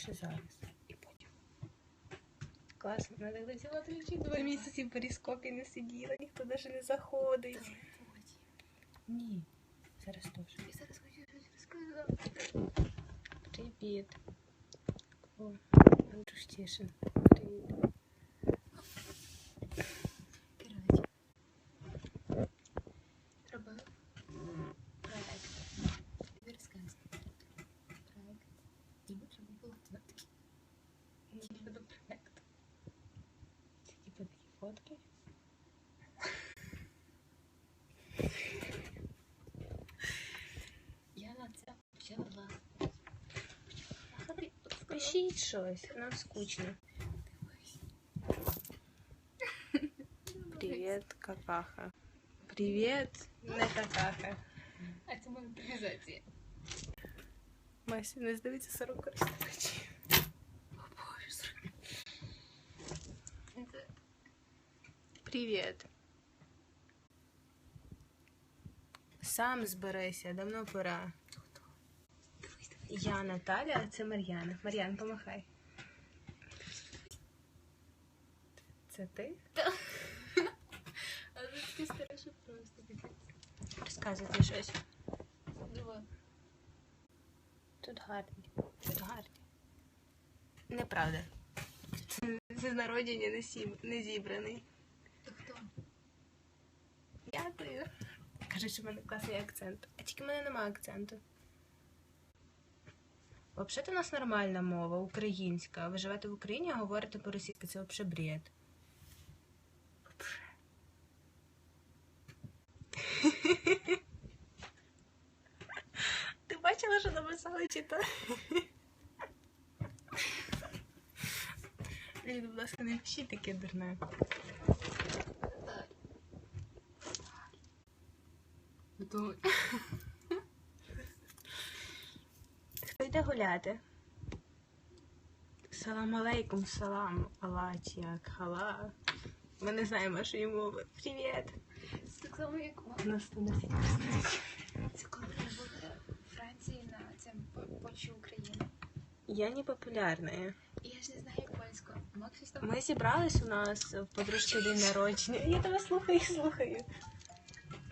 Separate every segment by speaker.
Speaker 1: ще зараз. І потім. Класно, так хотіла ключі. Два місяці в перископі не сиділа, ніхто навіть не заходить. Ні. Зараз теж.
Speaker 2: Я зараз хочу щось розказати.
Speaker 1: Привіт. О, Андрюш Тішин. Привіт.
Speaker 2: фотки. Я на це почала.
Speaker 1: Пишіть щось, нам скучно. Привіт, какаха. Привіт, не какаха.
Speaker 2: А це моя імпровізація.
Speaker 1: Мася, не здивиться 40 користувачів. Привіт. Сам зберися, давно пора. Я Наталя, а це Мар'яна. Мар'ян, помахай. Це ти?
Speaker 2: Але ти стараєшся просто.
Speaker 1: Розказуйте щось.
Speaker 2: Диво.
Speaker 1: Тут гарні. Тут гарні. Неправда. Це, це з народження не зібраний. Дякую. Кажуть, що в мене класний акцент. А тільки в мене немає акценту. Взагалі у нас нормальна мова, українська. Ви живете в Україні, а говорите по-російськи. Це взагалі бред. Ти бачила, що написали чи то? Люди, будь ласка, не пишіть таке дурне.
Speaker 2: Готовий.
Speaker 1: Хто йде гуляти? Салам алейкум, салам, як хала. Ми не знаємо вашої мови. Привіт!
Speaker 2: Як у
Speaker 1: нас тут всі
Speaker 2: Це коли я була в Франції на цьому по- почві України.
Speaker 1: Я не популярна.
Speaker 2: Я ж не знаю польську.
Speaker 1: Ми зібрались у нас в подружки день народження. Я тебе слухаю, слухаю.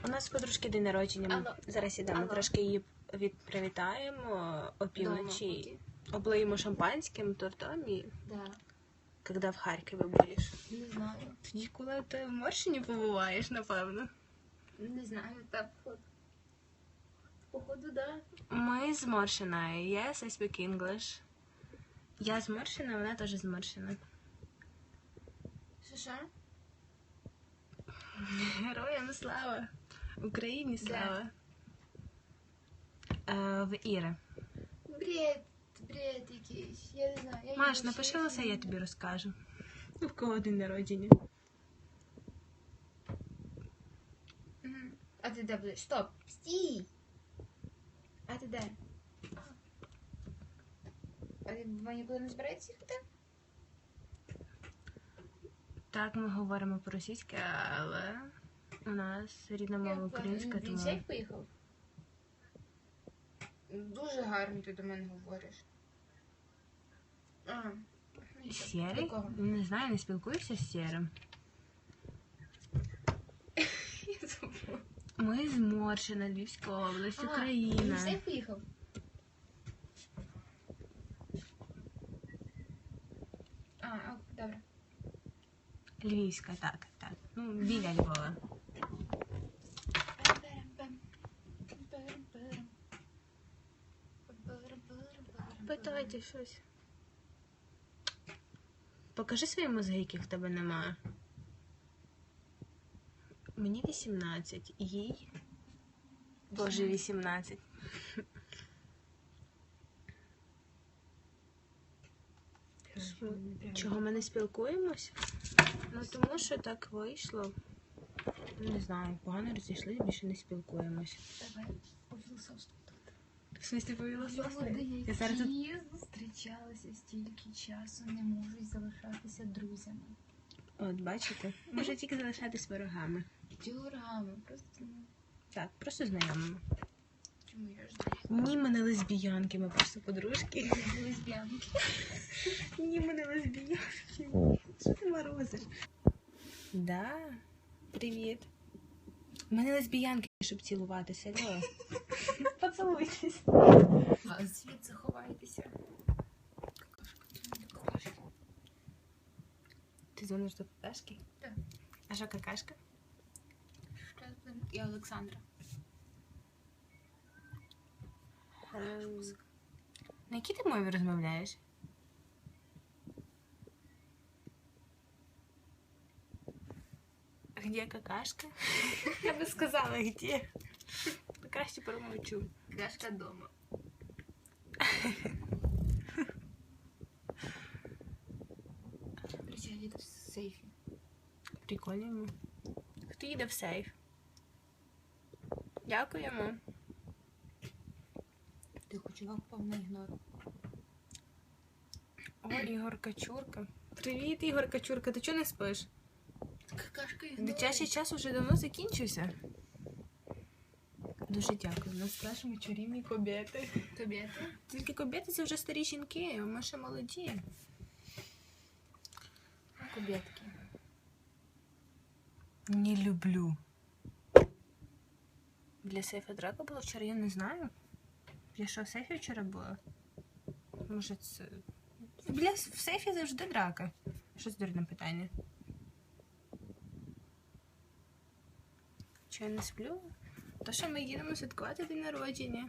Speaker 1: У нас подружки день народження. Ми
Speaker 2: Алло.
Speaker 1: зараз ідемо
Speaker 2: Алло.
Speaker 1: трошки її від привітаємо опівночі. Облиємо шампанським тортом і
Speaker 2: Да.
Speaker 1: коли в Харкові будеш.
Speaker 2: Не знаю.
Speaker 1: Тоді коли ти в Морщині побуваєш, напевно.
Speaker 2: Не знаю, так походу. Походу, да.
Speaker 1: Ми зморщена. Yes, I speak English. Я зморщена, вона теж зморщена.
Speaker 2: Що що?
Speaker 1: Героям слава! Україні слава! Е, в Іри.
Speaker 2: Бред, бред якийсь. Я не знаю. Я
Speaker 1: Маш, напиши лише, я тобі розкажу. В кого день народження?
Speaker 2: Мгм. А ти де будеш? Стоп! Стій! А ти де? А ти в нікуди не збираєтесь їхати?
Speaker 1: Так, ми говоримо по-російськи, але у нас рідна мова українська,
Speaker 2: Він
Speaker 1: тому.
Speaker 2: поїхав? Дуже гарно ти до мене говориш. А, ну,
Speaker 1: Сєрий? Не знаю, не спілкуюся з.
Speaker 2: Я забула.
Speaker 1: Ми зморщена, Львівська область,
Speaker 2: А, Він
Speaker 1: Україна.
Speaker 2: поїхав? А, добре.
Speaker 1: Львівська, так, так. Ну, біля Львова. Питайте щось. Покажи свої мозги, яких в тебе немає. Мені 18, їй. Боже, 18. Чого ми не спілкуємось? Ну тому що так вийшло. Не знаю, погано розійшлися, більше не спілкуємось.
Speaker 2: Давай
Speaker 1: В смысле повілося?
Speaker 2: Люди,
Speaker 1: Я зараз тут
Speaker 2: які зустрічалися стільки часу, не можуть залишатися друзями.
Speaker 1: От, бачите? Може тільки залишатись ворогами.
Speaker 2: Діорами, просто ну,
Speaker 1: Так, просто знайомими.
Speaker 2: чому я ж.
Speaker 1: Ні, ми не лесбіянки, ми просто подружки.
Speaker 2: Лесбіянки.
Speaker 1: Ні, ми не лесбіянки. Що ти морозиш? Да, привіт. Ми не лесбіянки, щоб цілуватися. Поцілуйтесь.
Speaker 2: Звідси ховайтеся. Какашка.
Speaker 1: Ти дзвониш до какашки?
Speaker 2: Так.
Speaker 1: А що какашка?
Speaker 2: Я Олександра.
Speaker 1: На якій ти мові розмовляєш? Где какашка? Я би сказала, где. Краще промовчу.
Speaker 2: Какашка дома. Короче, я в сейфі.
Speaker 1: Прикольно. Хто їде в сейф? Дякуємо.
Speaker 2: Ти чувак впав на ігнор.
Speaker 1: О, Ігор Качурка. Привіт, Ігор Качурка. Ти чого не спиш? Дитячий час уже давно закінчився. Дуже дякую. Нас спрашуємо чарівні кобєти.
Speaker 2: Це?
Speaker 1: Тільки кобєти це вже старі жінки, а ми ще молоді.
Speaker 2: Кобєтки.
Speaker 1: Не люблю. Для сейфа драка була вчора, я не знаю. Я що в сейфі вчора була? Може, це. Для... В сейфі завжди драка. Що це дурне питання? Чи я не сплю? То що ми їдемо святкувати день народження.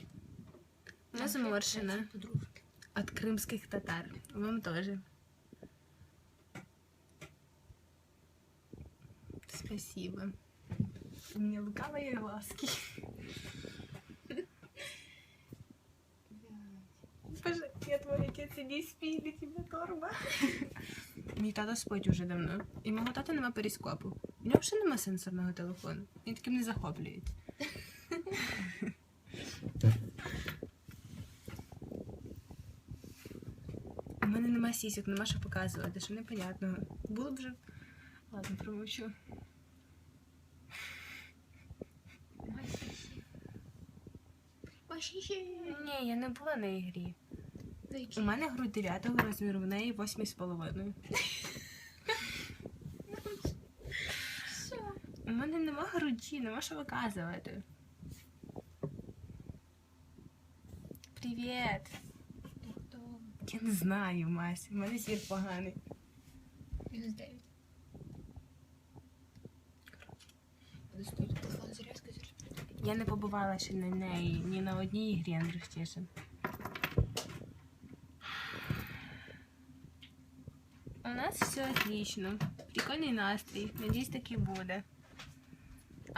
Speaker 1: Вона.
Speaker 2: Подружки.
Speaker 1: От кримських татар. Вам тоже. Спасибо. У меня лукавые глазки. Боже, я твой отец, иди спи, тебя торба. Мій тато спить уже давно. І мого тата нема перископу. У нього вже нема сенсорного телефону. Він таким не захоплюється. У мене нема сісік, нема що показувати, що непонятного. Було б вже. Ладно, промовчу. Ні, я не була на ігрі. У мене грудь 9 розміру, в неї 8,5.
Speaker 2: Що?
Speaker 1: У мене нема груді, нема що виказувати. Привіт! Я не знаю, Мась, у мене зір поганий.
Speaker 2: Мінус 9. Достойте телефон зарядка зараз.
Speaker 1: Я не побувала ще на неї ні на одній ігрі Андрюх Тішин. У нас все отлично. Прикольний настрій. Надіюсь, так і буде.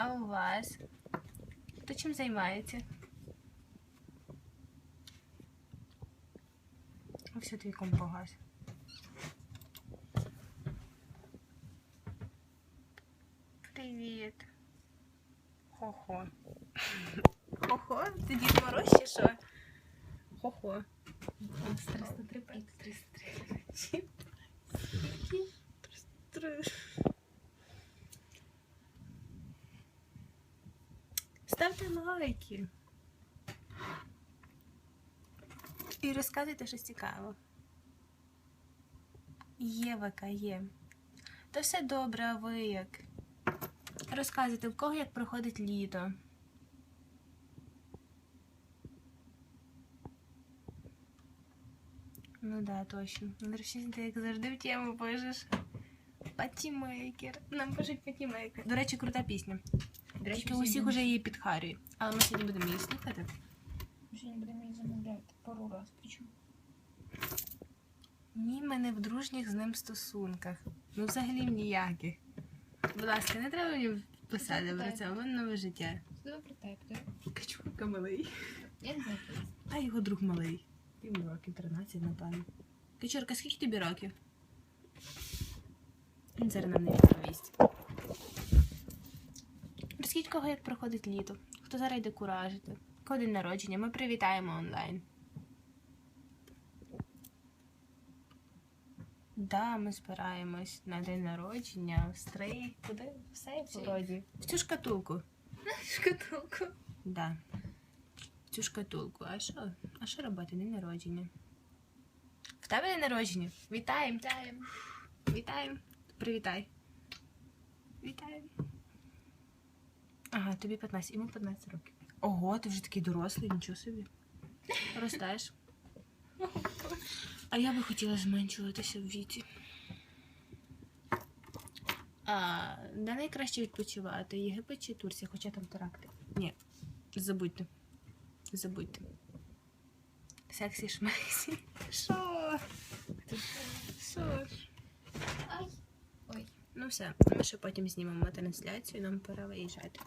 Speaker 1: А у вас? Хто чим займається? О, все твій комп погас. Привіт. Хо-хо. Хо-хо? Ти Дід Мороз чи що? Хо-хо.
Speaker 2: 303 проект 303.
Speaker 1: Лайки. І розказуйте щось цікаве. Є ВК, є. Та все добре, а ви як? Розказуйте, в кого як проходить літо. Ну да, точно. Андрій, ти як завжди в тему пишеш. Патімейкер. Нам пишуть патімейкер. До речі, крута пісня.
Speaker 2: До речі,
Speaker 1: Тільки усіх уже її підхарює. Але ми сьогодні будемо її слухати.
Speaker 2: Ми сьогодні будемо її замовляти пару раз. Причому?
Speaker 1: Ні, ми не в дружніх з ним стосунках. Ну, взагалі ніяких. Будь ласка, не треба мені писати про це, у мене нове життя.
Speaker 2: Добре, так, так.
Speaker 1: Качурка малий.
Speaker 2: Я не знаю, хто.
Speaker 1: А його друг малий. Йому років 13, напевно. Качурка, скільки тобі років? Він зараз нам не відповість. Розкажіть, кого як проходить літо? Хто зараз йде куражити? Кого день народження? Ми привітаємо онлайн. Да, ми збираємось на день народження, в стрий, куди? Все вроді. В цю шкатулку.
Speaker 2: Шкатулку.
Speaker 1: Да. цю шкатулку. А що? А що робити? День народження. В тебе день народження? Вітаємо!
Speaker 2: Вітаємо.
Speaker 1: Вітаємо. Привітай. Вітаємо. Ага, тобі 15, йому 15 років. Ого, ти вже такий дорослий, нічого собі. Ростеш. А я би хотіла зменшуватися в віці. А, де найкраще відпочивати? Єгипет чи Турція, хоча там теракти. Ні, забудьте. Забудьте. Сексі шмексі. Що ж?
Speaker 2: Ай.
Speaker 1: Ну все, ми ще потім знімемо трансляцію, нам пора виїжджати.